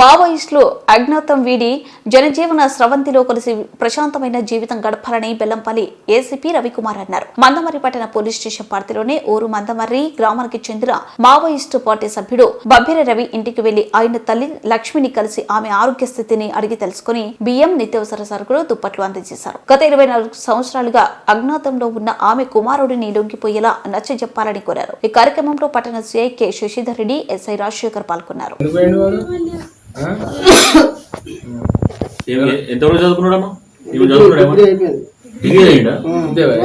మావోయిస్టులు అజ్ఞాతం వీడి జనజీవన స్రవంతిలో కలిసి ప్రశాంతమైన జీవితం గడపాలని బెల్లంపల్లి ఏసీపీ రవికుమార్ అన్నారు. మందమర్రి పట్టణ పోలీస్ స్టేషన్ పరిధిలోనే ఊరు మందమర్రి గ్రామానికి చెందిన మావోయిస్టు పార్టీ సభ్యుడు బబ్బిర రవి ఇంటికి వెళ్ళి ఆయన తల్లి లక్ష్మిని కలిసి ఆమె ఆరోగ్య స్థితిని అడిగి తెలుసుకుని బియ్యం నిత్యావసర సరుకులు దుప్పట్లు అందజేశారు గత ఇరవై నాలుగు సంవత్సరాలుగా అజ్ఞాతంలో ఉన్న ఆమె కుమారుడిని లొంగిపోయేలా నచ్చజెప్పాలని కోరారు. ఈ కార్యక్రమంలో పట్టణ CI K Sasidhar Reddy SI Rajasekhar పాల్గొన్నారు. ఎంతవరకు చదువుకున్నాడమ్మా? ఈమె చదువుకున్నాడేమో? డిగ్రీ అయిపోయింది. డిగ్రీ అయ్యిందా?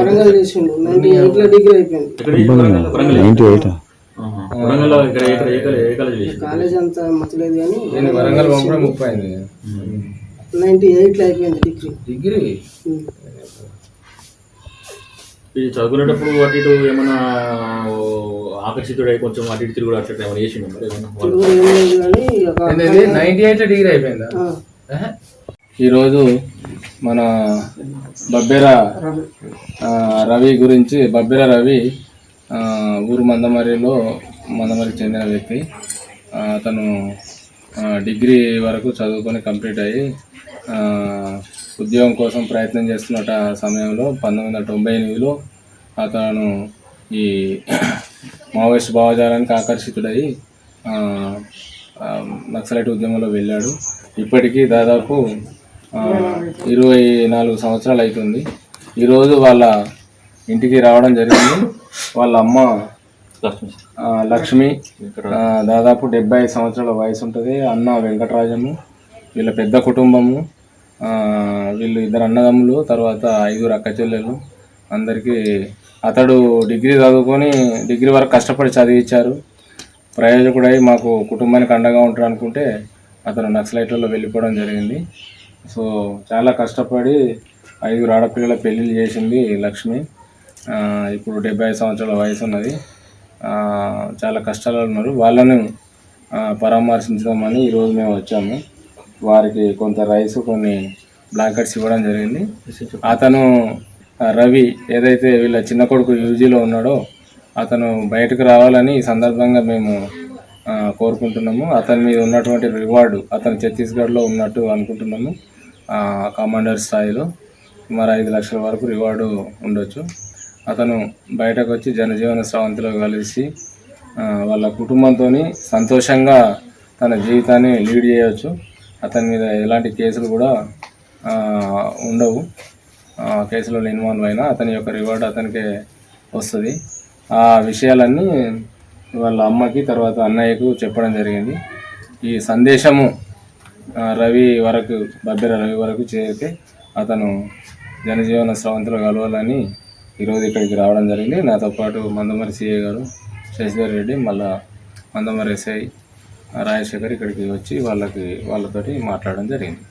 వరంగల్ చేసిండు. నైన్టీ ఎయిట్లో డిగ్రీ అయిపోయింది? వరంగల్ వరంగల్. నైన్టీ ఎయిట్ ఆహా. వరంగల్లో ఇక్కడ ఏ కాలేజ్- ఏ కాలేజ్- చేసిండు? కాలేజ్ అంత మచ్చలేదు కానీ నేను వరంగల్ పంపడం ముప్పై అయింది. నైన్టీ ఎయిట్లో అయిపోయింది డిగ్రీ. డిగ్రీ. ఇది చదువుకునేటప్పుడు ఏమన్నా ఓ, ఆకర్షితుడై కొంచెం అటు ఇటు తిరుగుడు అట్లా ఏమైనా ఒక నైన్టీ ఎయిట్ డిగ్రీ అయిపోయిందా. ఈరోజు మన బబ్బెర రవి. గురించి బబ్బెర రవి ఊరు మందమరిలో మందమరికి చెందిన వ్యక్తి. అతను డిగ్రీ వరకు చదువుకొని కంప్లీట్ అయ్యి ఉద్యోగం కోసం ప్రయత్నం చేస్తున్న సమయంలో పంతొమ్మిది వందల తొంభై ఎనిమిదిలో అతను ఈ మావోయిస్ట్ భావజాలానికి ఆకర్షితుడై నక్సలైట్ ఉద్యమంలో వెళ్ళాడు. ఇప్పటికీ దాదాపు ఇరవై నాలుగు సంవత్సరాలు అవుతుంది ఈరోజు వాళ్ళ ఇంటికి రావడం జరిగింది. వాళ్ళ అమ్మ లక్ష్మి. దాదాపు డెబ్బై ఐదు సంవత్సరాల వయసు ఉంటుంది. అన్న వెంకటరాజము వీళ్ళ పెద్ద కుటుంబము వీళ్ళు ఇద్దరు అన్నదమ్ములు తర్వాత ఐదుగురు అక్క చెల్లెలు అందరికీ అతడు డిగ్రీ చదువుకొని డిగ్రీ వరకు కష్టపడి చదివించారు. ప్రయోజకుడై మాకు కుటుంబానికి అండగా ఉంటాడు అనుకుంటే అతను నక్సలైట్లలో వెళ్ళిపోవడం జరిగింది. సో చాలా కష్టపడి ఐదుగురు ఆడపిల్లల పెళ్ళిళ్ళు చేసింది లక్ష్మి. ఇప్పుడు డెబ్బై ఐదు సంవత్సరాల వయసు ఉన్నది. చాలా కష్టాలు ఉన్నారు. వాళ్ళను ఆ, పరామర్శించదామని ఈరోజు మేము వచ్చాము. వారికి కొంత రైస్ కొన్ని బ్లాంకెట్స్ ఇవ్వడం జరిగింది. అతను రవి ఏదైతే వీళ్ళ చిన్న కొడుకు యూజీలో ఉన్నాడో అతను బయటకు రావాలని ఈ సందర్భంగా మేము కోరుకుంటున్నాము. అతని మీద ఉన్నటువంటి రివార్డు అతను ఛత్తీస్గఢ్లో ఉన్నట్టు అనుకుంటున్నాము కమాండర్ స్థాయిలో. సుమారు ఐదు లక్షల వరకు రివార్డు ఉండొచ్చు. అతను బయటకు వచ్చి జనజీవన స్రవంతిలో కలిసి వాళ్ళ కుటుంబంతో సంతోషంగా తన జీవితాన్ని లీడ్ చేయవచ్చు అతని మీద ఎలాంటి కేసులు కూడా ఉండవు. కేసులో ఇన్వాల్వ్ అయినా అతని యొక్క రివార్డ్ అతనికే వస్తుంది. ఆ విషయాలన్నీ వాళ్ళ అమ్మకి తర్వాత అన్నయ్యకు చెప్పడం జరిగింది. ఈ సందేశము రవి వరకు బబ్బెర రవి వరకు చేరితే అతను జనజీవన స్రవంతిలో కలవాలని ఈరోజు ఇక్కడికి రావడం జరిగింది. నాతో పాటు మందమరి సిఏ గారు శశిధర్ రెడ్డి మళ్ళా మందమరి ఎస్ఐ రాజశేఖర్ ఇక్కడికి వచ్చి వాళ్ళకి వాళ్ళతోటి మాట్లాడడం జరిగింది.